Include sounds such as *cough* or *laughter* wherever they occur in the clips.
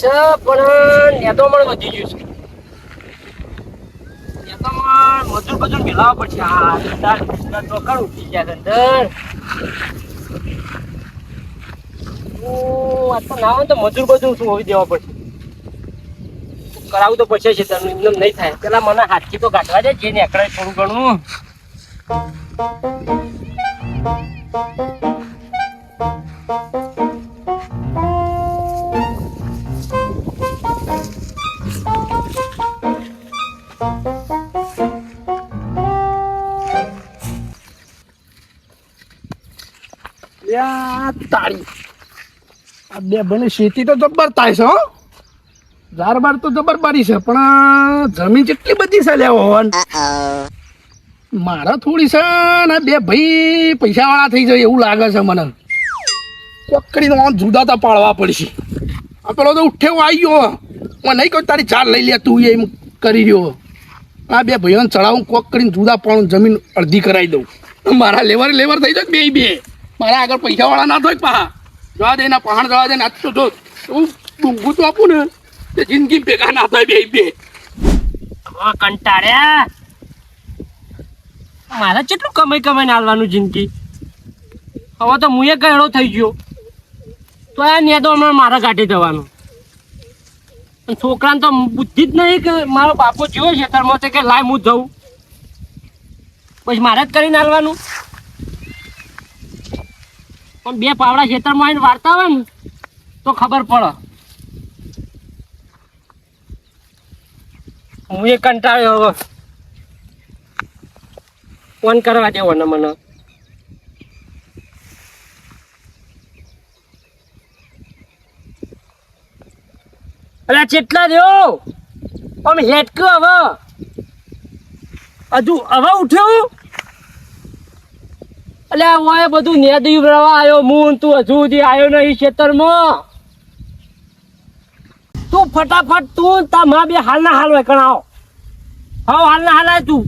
છે, પણ નેતોમણ વધી ગયું છે. નેતોમણ મજૂર બજૂર મેળવવા પડશે. આ તો કણ ઉઠી ગયા ધંધર હું આ તો ના હોય તો મજૂર બજૂર શું હોવી દેવા પડશે? કરાવું તો પડશે છે તમને એમને નહીં થાય. પેલા મને હાથથી તો કાઢવા દે, જે નેકળે થોડું ઘણું. તારી આ બે ભલે શેતી તો જબ્બર થાય છે હો. ઝાર બાર તો જબર બારી છે પણ જમીન કેટલી બધી છે લેવો હોવાન મારા થોડી છે ને બે ભાઈ પૈસા વાળા થઈ જાય એવું લાગે છે મને. કોકડી તો જુદા તા પાડવા પડશે. આ પેલો તો ઉઠ્યો આવી ગયો. હું નહીં કહું તારી ચાર લઈ લે તું એમ કરી રહ્યો. આ બે ભાઈઓને ચડાવું કોક કરીને જુદા પાડું જમીન અડધી કરાવી દઉં. મારા લેવર લેવર થઈ જાય બે બે. મારા આગળ પૈસાવાળા ના થાય પા જવા દે ના પહાણ જવા દે, ને તો જો હું ડુંગું તો આપું ને, તે જિંદગી ભેગા ના થાય બે બે. કંટાળ્યા. મારે કેટલું કમાઈ કમાઈને હાલવાનું જિંદગી? હવે તો હું એ ગયડો થઈ ગયો. તો આ નેદો હમણાં મારા કાઢી જવાનું. છોકરાને તો બુદ્ધિ જ નહીં કે મારો બાપો જીવો છે તારમાં કે લાય હું જઉં. પછી મારે જ કરીને હાલવાનું? પણ બે પાવડા ખેતરમાં આવીને વાર્તા હોય ને, તો ખબર પડે. હું એ કંટાળ્યો હવે. ફોન કરવા દેવો ને મને. અલા, ચેટલા દેવો આમ હેટક હવે. હજુ હવે ઉઠ્યો? અલ્યા ઓય બધું નેદી રવા આવ્યો હું તું હજુ સુધી આવ્યો નહીં ખેતરમાં. તું ફટાફટ તું તમા બે હાલના હાલ હોય કણાવો હા હાલના હાલ આય તું.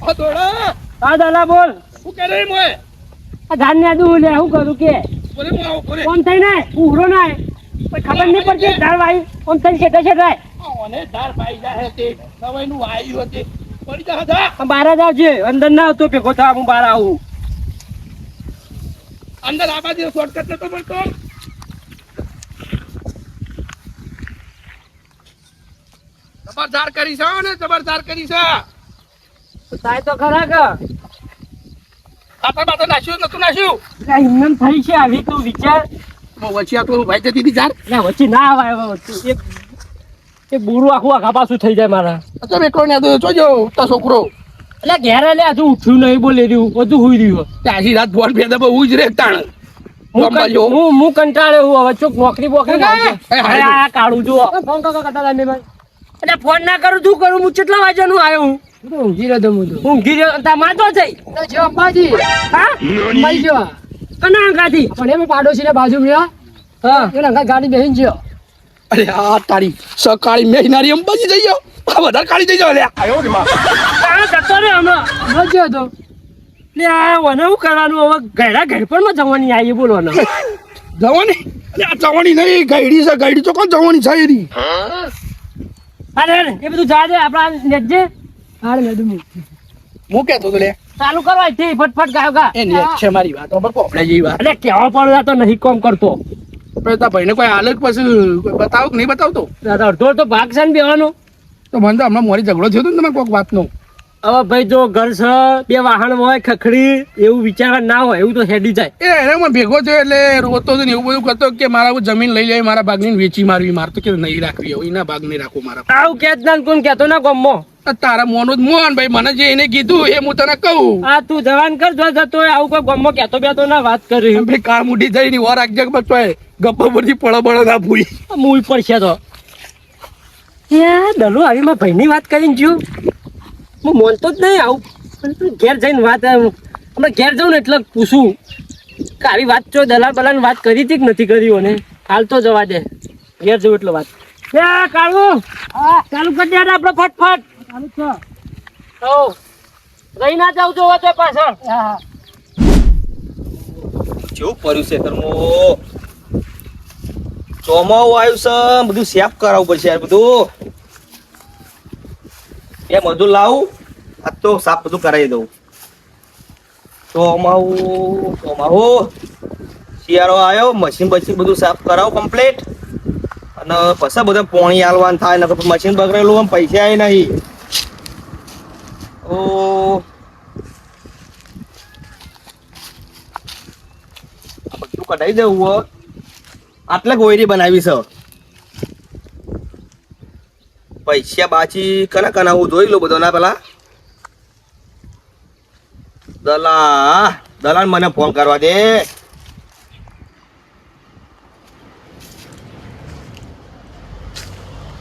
ઓ દોડા. હા દાદા બોલ. શું કરે મોય આ ધાન્ય દુ લે હું કરું કે? બોલે મો આવો બોલે. ઓમ થઈ ને ઉઘરો ના કોઈ ખબર નહીં પડતી ધાર વાઈ ઓમ થઈ છે છે થાય ઓને ધાર પાઈ જાય તે હતી પડી જા હતા. બહાર જ. આવજે. અંદર ના આવતો ભેગો થવા હું બહાર આવું. અંદર આ બાજુ શોર્ટકટ નતો પડતો જબરદાર કરી છે ને જબરદાર કરી છે થાય તો ખરા કે. ખાતર બાતર નાખ્યું નતું નાખ્યું. હિમન થઈ છે. આવી તું વિચાર. વચ્ચે આટલું ભાઈ જતી હતી ના એટલે વચ્ચે ના આવે એક એક બુરું આખું આખા પાછું થઈ જાય મારા. અચ્છા એકલો ને તો જોજો તા છોકરો. એટલે ઘેરે લે હજુ ઉઠ્યું નહીં બોલી રહ્યું બધું હુઈ રહ્યું ત્યાંથી રાત ભોર ભેદા બહુ જ રે તાણ. હું કં-. હું કંટાળે હું હવે ચોક નોકરી બોકરી કાઢું છું ફોન કાકા કરતા હતા ભાઈ એટલે ફોન ના કરું શું કરું હું કેટલા વાગ્યાનું આવ્યો હું? ઊંઘી રહ્યો હું તો. ઊંઘી રહ્યો તા માં તો જઈ તો જો અંબાજી હા? અંબાજી જો. કના અંગાથી પણ એમ પાડોશી ને બાજુ મળ્યો હા. એના ગાડી બેહીન ગયો. અરે આ તારી સકાળી મેહનારી અંબાજી જઈ જાવ આ વધારે કાળી જઈ જાઓ લે આયો રે માં? આ જતો રે હમણાં. ન તો. લે આ વને હું કરવાનું? હવે ઘડા ઘડપણમાં જવાની આવી બોલો ને જવાની? અરે આ જવાની નહીં. ઘેડી છે. ઘેડી તો કોણ જવાની છે એરી અરે અરે, એ બધું જા દે. આપણા નેટજે હાલ મેડમ હું કહેતો તો લે ચાલુ કરો અહીંથી. ફટફટ ગાયો ગા. એ નેટ છે મારી વાત. પર કોપડે જેવી વાત. એટલે કેવા પડે તો નહીં કોમ કરતો. તારા ભાઈને કોઈ હાલત પછી બતાવો કે નહીં બતાવતો? અડધો તો ભાગ છે ને બેવાનો? તો મને તો હમણાં મોરી ઝઘડો થયો હતો ને તમારે કોઈક વાતનો. હવે ભાઈ જો ઘર છે બે વાહન હોય ખખડી એવું વિચાર ના હોય એવું તો હેડી જાય. એ એને મને ભેગો થયો એટલે રોતો હતો ને એવું બધું કરતો કે મારા જમીન લઈ લે મારા ભાગની વેચી મારવી મારે તો કે નહીં રાખવી એવું એના ભાગ નહીં રાખવું મારા આવું કે જ કોણ કેતો ના ગમો. તારા મોનો જ મોહન ભાઈ મને જે એને કીધું એ હું તને કહું. આ તું જવાન કર જો જતો આવું કોઈ ગમો કેતો બેતો ના વાત કરી. ભાઈ કાળ મુઠી થઈ ની વાર રાખજે કે બચવાય ગપ્પા પરથી પડા પડા ના ભૂઈ મૂળ પડશે તો. યા દલુ આવી મારા ભાઈની વાત કરીને જ્યો હું માનતો જ નહીં આવું. ઘેર જઈને વાત હમણાં ઘેર જાઉં ને એટલે પૂછું. કે આવી વાત જો દલાલ બલાલ વાત કરી હતી કે નથી કરી ઓને? હાલ તો જવા દે. ઘેર જવું એટલે વાત. એ કાળુ! ચાલુ કરી દે આપણે ફટફટ. ચાલુ છો હો રહી ના જાવ જોવા તો પાછળ. હા કેવું પડ્યું છે કર્મો ચોમાવું આવ્યું છે બધું સેફ કરાવવું પડશે યાર બધું. એ બધું લાવું, આ તો સાફ બધું કરાવી દઉં. ચોમાવું ચોમાવું શિયાળો આવ્યો મશીન પછી બધું સાફ કરાવું કમ્પ્લીટ અને પછી બધા પોણી હાલવાનું થાય, નકર મશીન બગડેલું આમ પૈસા આવી નહીં. ઓ. બધું કઢાઈ દેવું હો. આટલે ગોયરી બનાવી છે. પૈસા બાચી કના કના હું જોઈ લો બધો ના પેલા. દલા દલાલ મને ફોન કરવા દે.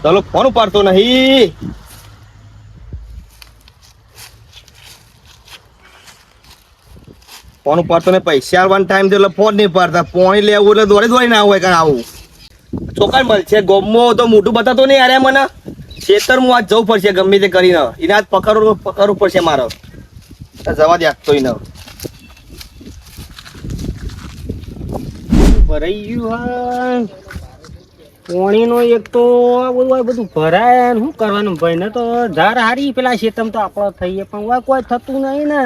ચાલો ફોન ઉપાડતો નહીં. ફોન ઉપાડતો ને પૈસા આવવાનો ટાઈમ એટલે ફોન નહીં પાડતા પોણી લેવું એટલે દોડે દોડી ના હોય કારણ આવું. ચોકન મળશે, ગમો તો મોટું બતાતો નહીં અરે મને. ખેતર હું આજ જવું પડશે ગમે તે કરીને. એને આજ પકડવું પકડવું પડશે મારે. જવા દે તો ન ભરાઈ ગયું પોણીનો એક તો આ બધું બધું ભરાય શું કરવાનું? ભાઈ ને તો ધાર હારી, પેલા શેતમ તો આપણો થઈએ પણ કોઈ થતું નહીં ને.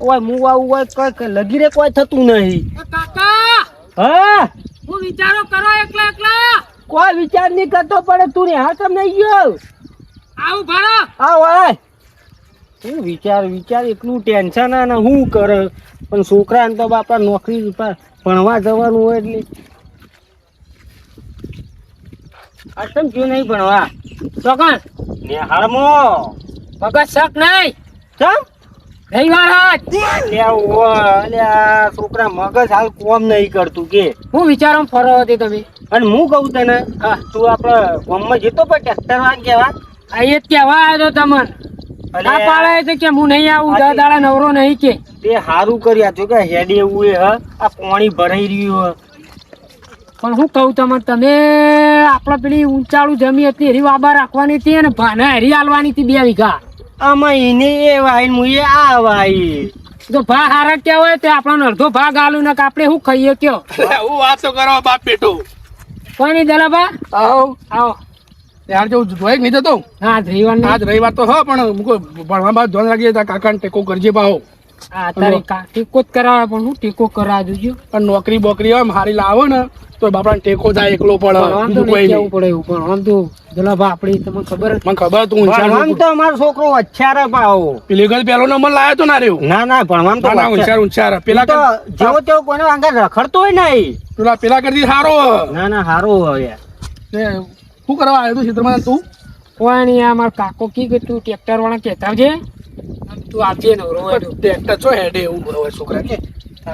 ઓય મુવા આવું હોય કોઈ કઈ લગી રે કોઈ થતું નહીં. કાકા! હા? હું વિચારો કરો એકલા એકલા! કોઈ વિચાર નહીં કરતો પડે તું ને હા કેમ નહીં ગયો. આવ ભરો આવ વાય હું વિચાર વિચાર એટલું ટેન્શન ને હું કરે? પણ છોકરાને તો બાપા નોકરી ઉપર ભણવા જવાનું હોય એટલે. આ જો નહીં ભણવા? ચોકન નિહાળમાં. મગજ શક નહીં. ચમ? છોકરા મગજ હાલ કોમ નહીં કરતું કે. હું વિચારો ફરો હતી તમે. અને હું કહું તને તું આપડે ગામમાં જતો પણ ટ્રેક્ટર વાળા કેવા આ એ જ કેવા આવ્યો તમને. ના પાડે છે કે હું નહીં આવું દસ દાડા નવરો નહીં કે. તે સારું કર્યા છો કે હેડ એવું એ હ? આ પાણી ભરાઈ રહ્યું પણ હું કહું તમને તમે આપણે પેલી ઊંચાળું જમી હતી હેરી વાબા રાખવાની હતી અને ભાના હેરી હાલવાની હતી બે વીઘા. આમાં એને એ વાઈ મુએ આ વાઈ તો ભા હારા ક્યાં હોય તે આપણો અડધો ભાગ આલુ ને કે આપણે શું ખાઈએ કયો? *laughs* હું વાતો કરો બાપ બેટો કોઈ નહીં દલાબા આવો. આવો. યાર જો જોઈ નહીં જતો હા રવિવાર આજ રવિવાર તો હ પણ મૂકો ભણવા બાદ ધ્યાન રાખીએ કાકા કાકાને ટેકો કરજે હા કા- ટેકો જ કરાવે પણ હું ટેકો કરાવી દેજો પણ નોકરી બોકરી હોય હારી લાવો ને તો બાપડા ટેકો થાય એકલો પડે કેવું પડે એવું પણ આમ તો દલાબા આપડી તમને ખબર મને ખબર તું ભણવામાં તો અમારો છોકરો હોશિયાર પાવો પેલી ગલ પેલો નંબર લાયો તો ના રહ્યો. ના ના ભણવામાં તો ના ના. હોશિયાર હોશિયાર પેલા તો જેવો તેવો કોને આગળ રખડતો હોય નહીં પેલા પેલા કરતી સારો ના ના સારો હોય તે શું કરવા આવ્યો તું ચિત્રમાં તું? કોઈ નહીં આ મારો કાકો કી કે તું ટ્રેક્ટર વાળા કહેતા છે તું આજે નવરો હોય તો. ટ્રેક્ટર છો હેડે એવું હોય છોકરા કે.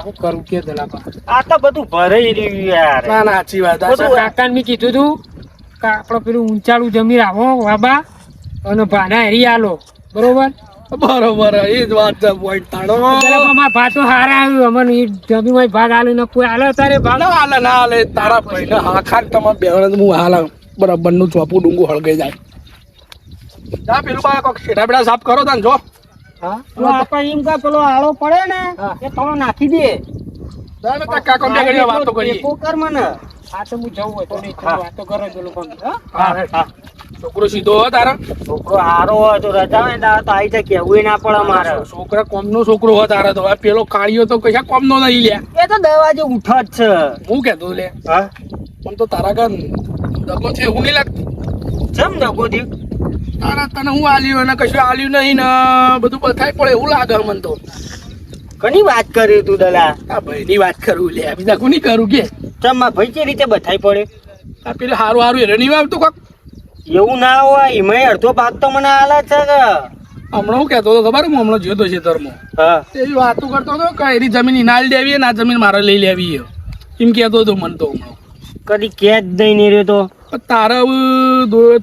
હું કરું કે દલાબા આ તો બધું ભરાઈ રહ્યું યાર. ના ના સાચી વાત. આ બધું કાકાને મેં કીધું તું કે આપણે પેલું ઊંચાળું જમી રાખો વાબા અને ભાના હેરી આલો. બરોબર? બરોબર એ જ વાત છે પોઈન્ટ તાળો દલાબા મારા ભા હારા આવ્યું. અમને એ જમીમાં ભાગ આલે ને કોઈ આલે તારે ભાગ ના હાલે ના હાલે તારા પૈસા હા ખાન તમાર બેહણ હું હાલ બરાબરનું ચોપું ડુંગું હળગે જાય. જા પેલું બા કોક શેઠા બેડા સાફ કરો તાન જો. આપણે એમ કે પેલો આળો પડે ને એ થોડો નાખી દે. વાતો કરીએ? કર મને. આ તો હું જવું હોય તો નહીં વાતો કરો હા? હા છોકરો સીધો હો તારા? છોકરો હારો હોય તો રજા હોય ને તો આવી જાય કેવું ના પડે મારે છોકરા કોમનો છોકરો હો તારા તો પેલો કાળિયો તો કશા કોમનો નહીં લ્યા એ તો દવા જે ઉઠ જ છે. હું કહેતો લે. હા? પણ તો તારા ઘર દગો છે એવું નહીં લાગતું? ચમ દગો દી તારા તને હું આલ્યું અને કશું આલ્યું નહીં ને? બધું બથાય પડે એવું લાગે મને તો. કની વાત કરી તું દલા આ ભાઈની વાત કરું લે બીજા કોની કરું કે? ચમ ભાઈ કે રીતે બથાય પડે? આ પેલું હારું હારું એને નહીં આવતું કોક? એવું ના હોય એમાં અડધો ભાગ તો મને આલે છે કે? હમણાં હું કહેતો હતો ખબર હું હમણાં જોયો તો ધર્મો હા. એવી વાતો કરતો હતો કે એની જમીન ઇનાલ લેવી ના જમીન મારે લઈ લેવી છે. એમ કહેતો હતો મને તો હમણાં. કદી કેદ દઈ નહીં રહ્યો તો. તારે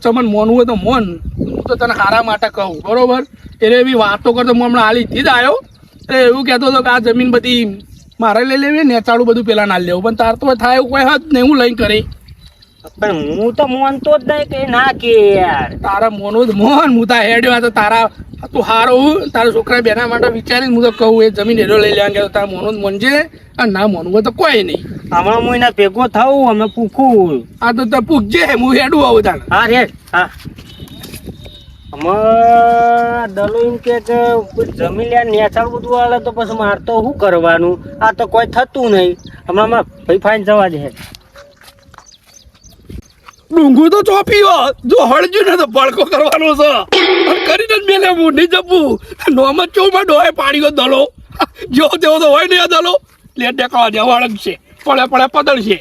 ચમન મોનવું હોય તો મોન. હું તો તને હારા માટે કહું, બરોબર? એટલે એવી વાતો કરતો હું હમણાં હાલીથી જ આવ્યો એટલે એવું કહેતો હતો કે આ જમીન બધી મારે લઈ લેવી ને ચાલુ બધું પેલા ના લેવું. પણ તાર તો થાય એવું કોઈ હદ નહીં, હું લઈને કરી પણ હું તો માનતો જ નહીં કે ના કે યાર. તારા મોનું જ મોહન હું તા હેડ્યો તો તારા તું હારો તારા છોકરા બેના માટે વિચારીને હું તો કહું એ જમીન હેડો લઈ લેવા કે તારા મોનું છે. અને ના મોનું હોય તો કોઈ નહીં. હમણાં હું એના ભેગો થાઉં અમે પૂખું. આ તો તો પૂછજે હું હેડું આવું તાને હા રે હા. અમાર દલો એમ કે જમીન જમી લે નેચાળ બધું તો પછી મારે તો શું કરવાનું? આ તો કોઈ થતું નહીં. હમણાં ભાઈ ફાઈન જવા દે. ડુંગું તો ચોપીઓ જો હળજુ ને તો ભડકો કરવાનો છે. કરીને જ મેલે હું, નહીં જપું. નોમાં ચોમાં ડોહે પાણીઓ દલો. જો તેવો તો હોય આ દલો. લે, ટેકવા દે, વળગ છે. પડે પડે પદળ છે.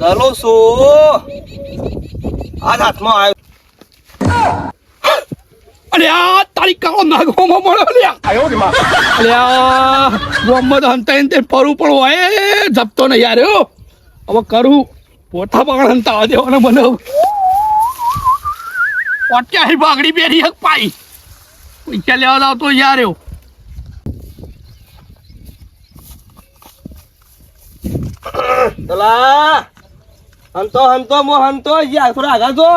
દલો સો આ હાથમાં આવ્યો અરે તારી કાળો નાગવામાં મળ્યો લ્યા. આ ગોમમાં તો હંતા હંતે ફરવું પણ હોય જપતો નહીં યાર હવે કરું. પોતા પણ હંતા દેવાના મને. પોટ્યા બાગડી પહેરી હક પાઈ. પૈસા લેવા જાવ તો યાર એવો દલા હંતો હંતો મો હંતો યાર થોડા આગળ જો.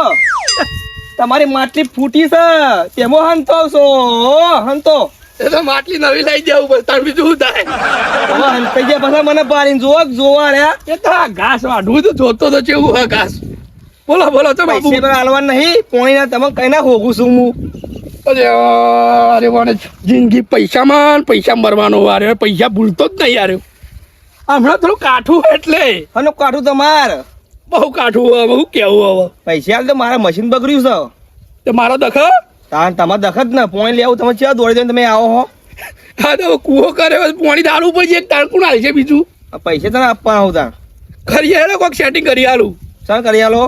તમારી માટલી ફૂટી છે. તેમો હંતો છો હંતો. એ તો માટલી નવી લઈ જવું બસ તાર બીજું શું થાય? હવે હંતાઈ ગયા પછી મને પાડીને જોવો જોવા રે એ તો આ ઘાસ વાઢું તો જોતો તો કેવું હા ઘાસ? બોલો બોલો તો બાબુ પૈસે તો હાલવા નહીં પોણી ના તમે કઈ ના હોગું છું હું. અરે અરે મને જિંદગી પૈસામાં પૈસા મરવાનો વારે પૈસા ભૂલતો જ નહીં યાર હમણાં થોડું કાઠું એટલે. અને કાઠું તમાર. બહુ કાઠું હવે બહુ કેવું હવે પૈસા હાલ તો મારા મશીન બગડ્યું છે. તો મારો દખ? તાણ તમારે દખત ને પોણી લેવું તમે ચા દોડી દઈને તમે આવો હો? હા તો કૂવો કરે પાણી દારૂ પછી એક તાણકું હાલ છે બીજું? આ પૈસા તને આપવાના હોતા કરી હેડો કોઈક સેટિંગ કરી આલું. સર કરી આલો.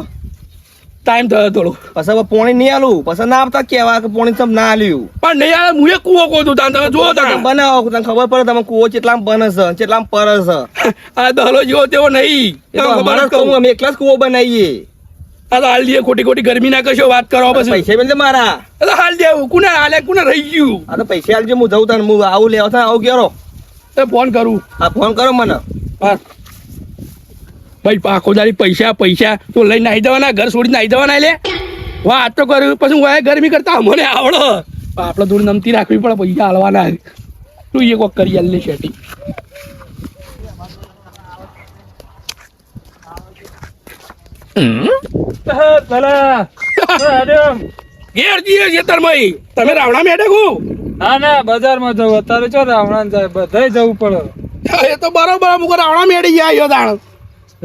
ટાઈમ થયો થોડો. પછી પોણી નહીં આલું. પછી ના આપતા કેવા કે પોણી તમે ના આલ્યું. પણ નહીં આવે હું એ કૂવો કહું છું તાન તમે જુઓ તમે તાન બનાવો તમને ખબર પડે તમે કૂવો કેટલા બને છે કેટલા પર છે. *laughs* આ દહલો જેવો તેવો નહીં. ખબર કહું. અમે એકલા જ કૂવો બનાવીએ. આ હાલ દે ખોટી ખોટી ગરમી ના કશો વાત કરો પછી. પૈસા મેં મારા. તો હાલ દે કુને હાલે કુને રહી ગયું? આ તો પૈસા આલજો હું જઉં તને હું આવું લેવા આવું કેરો એ ફોન કરું. આ ફોન કરો મને. હા. ભાઈ આખો દાડી પૈસા પૈસા. તો લઈને નાહી દેવાના ઘર છોડીને નાહી દેવાના લે. વાત તો કર્યું પછી હું આ ગરમી કરતા મને આવડો. આપણે થોડી નમતી રાખવી પડે પૈસા હાલવાના તું એ કોક કરી આલ શેટી ઘેર જઈએ ખેતરમાંય તમે રાવણા મેડે ના ના બજારમાં જવું. અત્યારે ચો રાવણા જાય? બધાય જવું પડે. એ તો બરોબર મુકો રાવણા મેળી જાય આવ્યો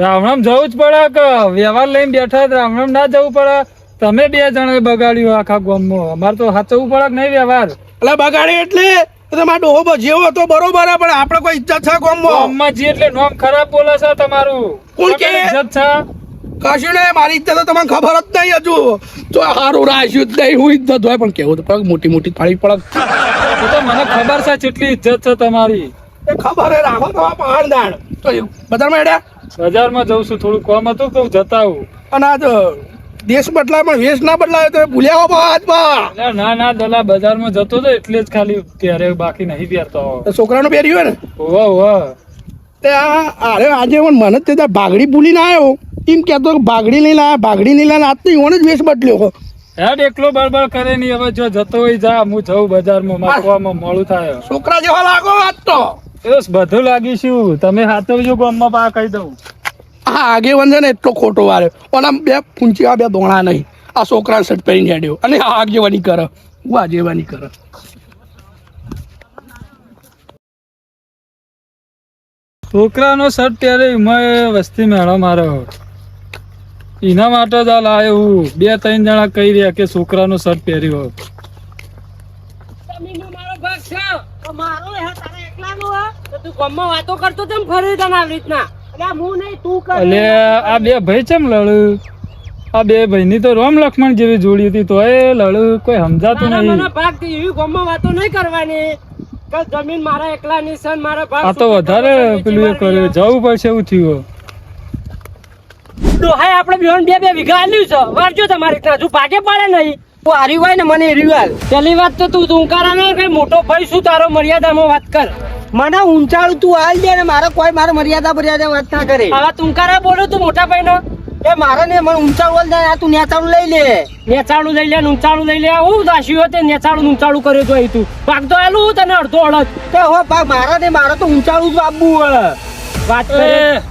રાવણામ જવું જ પડે કે વ્યવહાર લઈને બેઠા રાવણામ ના જવું પડે? તમે બે જણાએ બગાડ્યું આખા ગામમાં. અમારે તો સાચવવું પડે કે નહીં વ્યવહાર? એટલે બગાડે એટલે? તમારો ડોહો જેવો હતો બરોબર પણ આપણે કોઈ ઇજ્જત છે ગામમાં? ગામમાં જે એટલે નોમ ખરાબ બોલે છે તમારું. કોણ કે? ઇજ્જત છે? કશું નહીં મારી ઇજ્જત તો તમને ખબર જ નહીં હજુ. તો સારું રાખ્યું જ નહીં હું ઇજ્જત હોય પણ કેવું તો મોટી મોટી પાડી. પડે તો મને ખબર છે કેટલી ઇજ્જત છે તમારી. એ ખબર હે રાખો તમારા પહાડ દાણ. તો એ બજારમાં હેડ્યા? બજારમાં જઉં છું થોડું કોમ હતું તો જતા આવું. અને આ તો દેશ બદલાય પણ વેશ ના બદલાય તો ભૂલ્યા હો હાથમાં ના ના દલા બજારમાં જતો તો એટલે જ ખાલી ત્યારે બાકી નહીં પહેરતો. છોકરાનું પહેર્યું ને? ઓવા ઓવા તે અરે આજે પણ મને તે ભાગડી ભૂલીને આવ્યો. એમ કહેતો કે ભાગડી લઈને આવ્યા ભાગડી નહીં લઈને આજ તો ઈવોને જ વેશ બદલ્યો હેડ એકલો બળબળ કરે નહીં હવે જો જતો હોય જા હું જઉં બજારમાં માખવામાં મોડું થાય. છોકરા જેવા લાગો આજ તો. બસ બધું લાગીશું. તમે હાથવજો ગામમાં પા કહી દઉં. હા આગેવન છે ને એટલો ખોટો વારે. ઓના બે પૂંચીવા બે દોણા નહીં. આ છોકરા શર્ટ પહેરીને હેડ્યો. અને આ આગેવાની કરે. હું આગેવાની કરે. છોકરાનો શર્ટ ત્યારે એમાં વસ્તી મેળો મારો એના માટે જ આ લાયો હું. બે ત્રણ જણા કહી રહ્યા કે છોકરાનો શર્ટ પહેર્યો. મારો ભાગ છે તો મારો હે તારા એકલાનો હે તો તું ગામમાં વાતો કરતો તેમ ફરી તને આવી રીતના. એટલે હું નહીં તું કર. એટલે આ બે ભાઈ ચમ લડું? આ બે ભાઈની તો રોમ લક્ષ્મણ જેવી જોડી હતી તો એ લડું કોઈ સમજાતું નહીં. મને ભાગથી એવી ગામમાં વાતો નહીં કરવાની. કે જમીન મારા એકલાની છે મારા ભાગ આ તો વધારે પેલું એ કર્યું જવું પડશે એવું થયું. આપણે બે બે વીઘા આલ્યું છે. વારજો તમારી રીતના હજુ ભાગે પડે નહીં. તું હારી હોય ને મને એરી હાલ. પેલી વાત તો તું તુંકારા ના કઈ મોટો ભાઈ શું તારો મર્યાદામાં વાત કર. મને ઊંચાળું તું હાલ દે ને મારે કોઈ મારે મર્યાદા મર્યાદા વાત ના કરે. આવા તુંકારા બોલો તું મોટા ભાઈ નો એ મારે ને મને ઊંચાળું જાય આ તું નેચાળું લઈ લે. નેચાળું લઈ લે ઊંચાળું લઈ લે. હું દાસી હોય તે નેચાળું ઊંચાળું કર્યો તો અહીં તું. ભાગ તો આલું તને અડધો અડધ. કે હો ભાગ મારા ને મારે તો ઊંચાળું જ આપવું હોય. વાત કરે.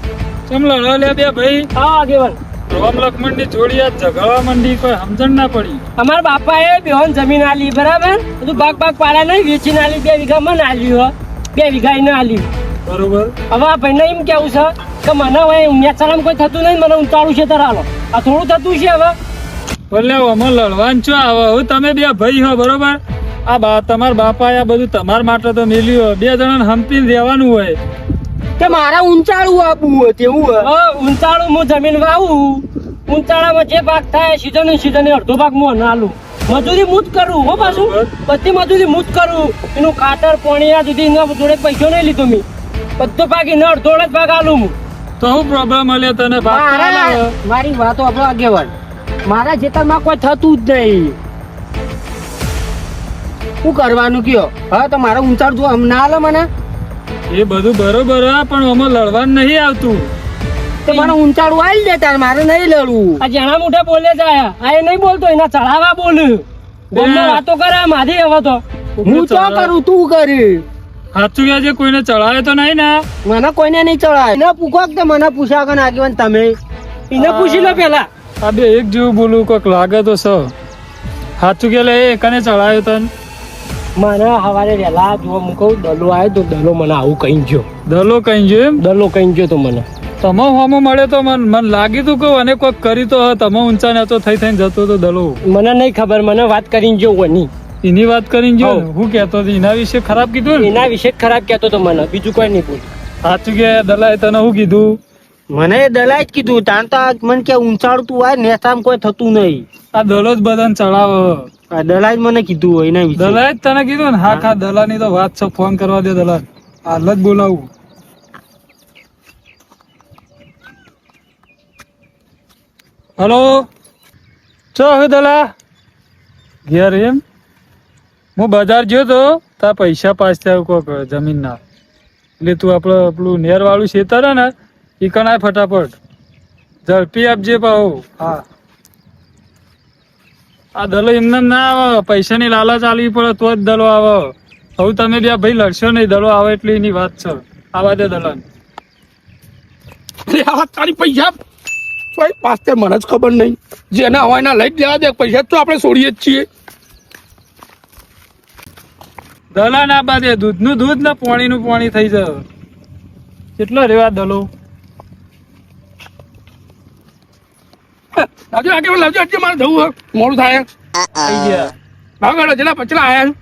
ચમ લડો લે બે ભાઈ? હા આગેવાન રામ લક્ષ્મણની જોડી આ જગાવા મંડી કોઈ સમજણ ના પડી. અમારા એ બેહોન જમીન આલી બરાબર? બધું ભાગ ભાગ પાડા નહીં વેચીને આલી બે વીઘા મને આલ્યું હો. બે વીઘા એને આલ્યું બરોબર. હવે આ ભાઈને એમ કેવું છે કે મને હવે નેચાળામાં કોઈ થતું નહીં મને ઊંચાળું છે તારા હાલો. આ થોડું થતું છે હવે. ભલે અમે લડવાનું છો આવો હું તમે બે ભાઈ હો બરોબર? આ બા તમારા બાપાએ આ બધું તમારા માટે તો મેલ્યું હોય. બે જણા હંપીને રહેવાનું હોય. કે મારા ઊંચાળું આપવું હોય તેવું ઊંચાળું હું જમીન વાવું. ઊંચાળામાં જે ભાગ થાય સીધો ને સીધો ને અડધો ભાગ હું નાલું મજૂરી હું જ કરું હો પાછું? બધી મજૂરી હું જ કરું. એનું ખાતર પોણિયા સુધી એના જોડે પૈસો નહીં લીધો મેં. બધો ભાગ એનો અડધો જ ભાગ આલું હું. તો હું પ્રોબ્લેમ મળે તને? મારા વાતો આપણો આગેવાન. મારા જેતનમાં કોઈ થતું જ નહીં. શું કરવાનું કયો? હા તો મારો ઊંચાડ જો ના હાલે મને. એ બધું બરોબર હા પણ અમે લડવાનું નહીં આવતું. તો મને ઊંચાળું આવી દે તાર મારે નહીં લડવું. આ જેના મોઢે બોલે જાય આ એ નહીં બોલતો એના ચડાવા બોલ. ગોમમાં વાતો કરે મારી હવે તો. હું તો કરું તું કરી. સાચું કે છે કોઈને ચડાવે તો નહીં ને? મને કોઈને નહીં ચડાવે. એને પૂછો કે મને પૂછા કે આગેવાન તમે? એને પૂછી લો પેલા. આ બે એક જેવું બોલું કોઈક લાગે તો સ. સાચું કે લે એ કને ચડાવ્યો તને મને હવારે વહેલા જો હું કહું દલો આવ્યો તો દલો મને આવું કહી ગયો. દલો કહી જો એમ? દલો કહી ગયો તો મને. તમે હોમો મળે તો મન મન લાગ્યું તું કે અને કોઈક કરી તો હ, તમે ઊંચા ને તો થઈ થઈને જતો તો દલો. મને નહીં ખબર મને વાત કરીને જો વની એની વાત કરીને જો હું કહેતો હતો એના વિશે ખરાબ કીધું ને? એના વિશે ખરાબ કહેતો તો મને બીજું કોઈ નહીં બોલ. સાચું કે દલાય તને શું કીધું? મને દલાઈ જ કીધું તાન તો મને કે ઊંચાડતું આ નેતામ કોઈ થતું નહીં. આ દલો જ બધાને ચડાવે. આ દલાઈ જ મને કીધું હોય એના વિશે. દલાએ જ તને કીધું ને? હા ખા દલાની તો વાત છે ફોન કરવા દે દલા હાલ જ બોલાવું. હલો? ચો હવે દલા? ઘેર એમ? હું બજાર ગયો તો, તા પૈસા પાસ થયા કોક જમીનના. એટલે તું આપણે પેલું નેરવાળું હે ને એ કણાય ફટાફટ. ઝડપી આપજે પાઉ હા. આ દલો એમને ના આવે, પૈસાની લાલચ આલવી પડે, તો જ દલો આવે. હવે તમે બે ભાઈ લડશો નહીં, દલો આવે એટલે એની વાત છે. આવા દે દલન. તારી પૈસા તોય પાછતે મને જ ખબર નહીં. જેના હોય ના લઈ જ લેવા દે પૈસા તો આપણે છોડીએ જ છીએ. દલા ના બાદે દૂધનું દૂધ ને પાણીનું પાણી થઈ જાય. કેટલો રેવા દલો? લાવજો આગળ લાવજો આજે મારે જવું મોડું થાય. થઈ ગયા. આગળ જેટલા પચલા આયા.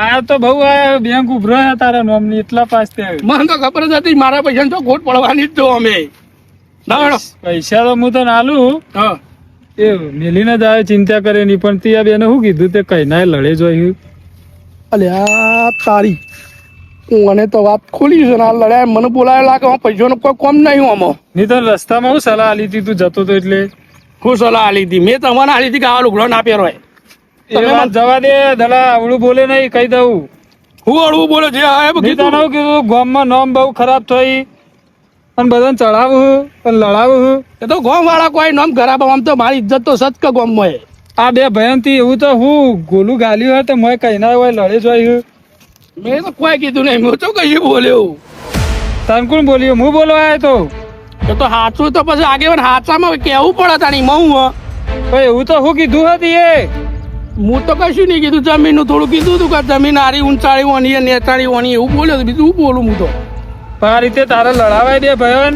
આયા તો બહુ આ બેંક ઉભરો તારા નોમની એટલા પાસે મને તો ખબર જ હતી મારા પૈસા તો ખોટ પડવાની જ તો અમે. પૈસા તો હું તને આલું એ મેલીને જ આવે ચિંતા કરે નહીં. પણ તે બેને શું કીધું? તે કઈ ના લડે જોયું અલ્યા તારી. મને તો વાત ખોલી છે ને આ લડાઈ મને બોલાવે લાગે હું પૈસાનો કોઈ કોમ નહીં આમાં નહીં તો રસ્તામાં હું સલાહ આલી હતી તું જતો તો એટલે. હું સલાહ આલી હતી? મેં તમને આલી હતી કે આ લુગડો ના પહેરો જવા દે દલા અવળું બોલે નહીં કહી દઉં. હું અડવું બોલે છે કીધું ગામમાં નામ બહુ ખરાબ થઈ. અને બધાને ચડાવું અને લડાવું એ તો ગોમ વાળા કોઈ નામ ખરાબ આમ તો મારી ઇજ્જત તો સત કે ગોમમાં આ બે ભયંતી એવું તો હું ગોલું ગાલ્યું હોય તો મેં કઈ ના હોય લડે જોયું મેં તો કોઈ કીધું નહીં મેં તો કઈ બોલ્યો. તને કોણ બોલ્યું? હું બોલવા આવ્યો તો. એ તો હાચું તો પછી આગેવાન હાચામાં કેવું પડે તાણી મઉં હો. એવું તો હું કીધું હતી એ. હું તો કશું નહીં કીધું જમીનનું થોડું કીધું હતું કે જમીન આરી ઊંચાળી ઓની નેતાળી વણી એવું બોલ્યો બીજું બોલું હું તો? પણ આ રીતે તારે લડાવાય દે ભયન.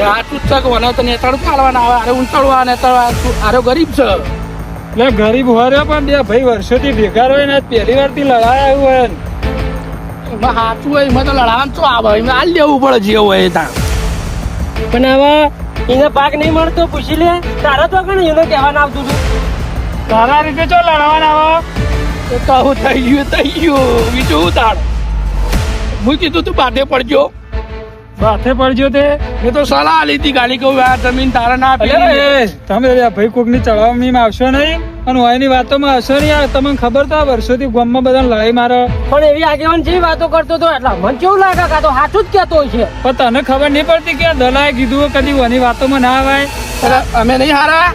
એ હાચું જ છે કે વને તો નેચાળું ચાલવાના આવે. અરે આ નેચાળું આરે ગરીબ છે. એટલે ગરીબ હોય પણ બે ભાઈ વર્ષોથી ભેગા હોય ને પહેલી વારથી લડાયા એવું હોય એમાં હાચું હોય એમાં તો લડાવાનું શું આવે? એમાં હાલ લેવું પડે જે હોય ત્યાં પણ હવે એને પાક નહીં મળતો પૂછી લે. તારા તો કણ એને કહેવાનું આવતું હતું? તારા રીતે ચો લડવાના આવો તો કહું થઈ ગયું થઈ ગયું. બીજું તાણ? હું કીધું તું બાધે પડજો. બાથે પડજો તે? મેં તો સલાહ લીધી ગાલી કહું આ જમીન તારા ના અરે તમે ભાઈ કોકની ચડાવવામાં આવશો નહીં? અને એની વાતોમાં આવશો નહીં યાર? તમને ખબર તો આ વર્ષોથી ગામમાં બધા લડાઈ મારે. પણ એવી આગેવાન જેવી વાતો કરતો હતો એટલે મને કેવું લાગે કાં તો સાચું જ કેતો હોય છે? પણ તને ખબર નહીં પડતી કે દલાએ કીધું કદી કદી વાતો વાતોમાં ના આવાય અમે નહીં હારા?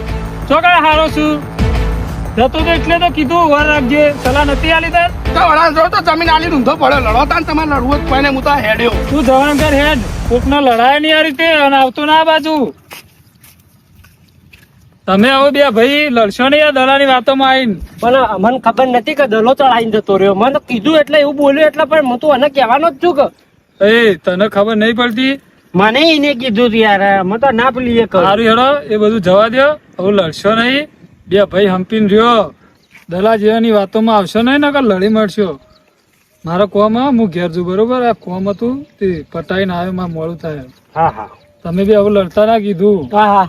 ચોકડા હારો છું. જતો તો એટલે તો કીધું વર રાખજે સલાહ નથી આલી તાર. તો વડા જો તો જમીન આલી ઊંધો પડ્યો લડો તાન તમારે લડવું જ કોઈને હું તો હેડ્યો. તું જવાન કર હેડ કોકનો લડાય નહીં આ રીતે અને આવતો ના બાજુ. તમે આવો બે ભાઈ લડશો નહીં આ દલાની વાતોમાં આવીને. પણ મને ખબર નથી કે દલો ચડાઈને જતો રહ્યો. મને કીધું એટલે એવું બોલ્યું એટલે પણ હું તો એને કહેવાનો જ છું કે એ તને ખબર નહીં પડતી? મને એને કીધું તું યાર મને તો ના પેલી એ. સારું હેડો એ બધું જવા દો હવે લડશો નહીં. બે ભાઈ હંપીને રહ્યો. દલા જેવાની વાતોમાં આવશો નહીં ને લડી મળશો. મારો કોમ હું ઘેર છું બરોબર? આ કોમ હતું તે પટાઈને આવ્યો માં મોડું થાય. હા હા. તમે બી હવે લડતા ના કીધું. હા હા.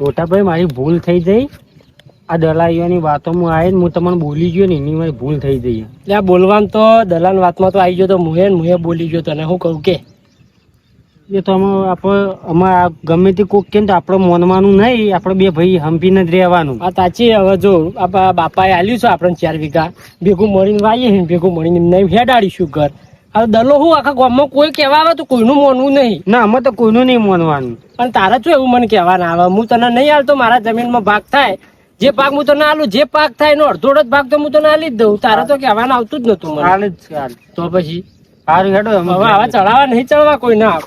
મોટા ભાઈ મારી ભૂલ થઈ જઈ આ દલાઈઓની વાતોમાં આવી હું તમને બોલી ગયો ને એની મારી ભૂલ થઈ જઈ એટલે આ બોલવાનું તો દલાલ વાતમાં તો આવી ગયો તો મુએ ને મુએ બોલી ગયો તને હું કહું કે એ તો અમે આપણે અમારે ગમે તે કોક કે આપણે મોનવાનું નહીં આપણે બે ભાઈ હંપીને જ રહેવાનું. આ સાચી હવે જો આપણા બાપાએ આલ્યું છે આપણે ચાર વીઘા. ભેગું મળીને વાઈએ ભેગું મળીને નહીં હેડાડીશું ઘર. હવે દલો હું આખા ગામમાં કોઈ કહેવા આવે તો કોઈનું મોનવું નહીં. ના અમે તો કોઈનું નહીં મોનવાનું. પણ તારે શું એવું મને કહેવા ના આવે? હું તને નહીં હાલતો મારા જમીનમાં ભાગ થાય. જે ભાગ હું તને આલું જે પાક થાય એનો અડધો ભાગ તો હું તને આલી જ દઉં. તારે તો કહેવાનું આવતું જ નતું મને. તો પછી? સારું હેડો હવે આવા ચડાવવા નહીં ચડવા કોઈ ના.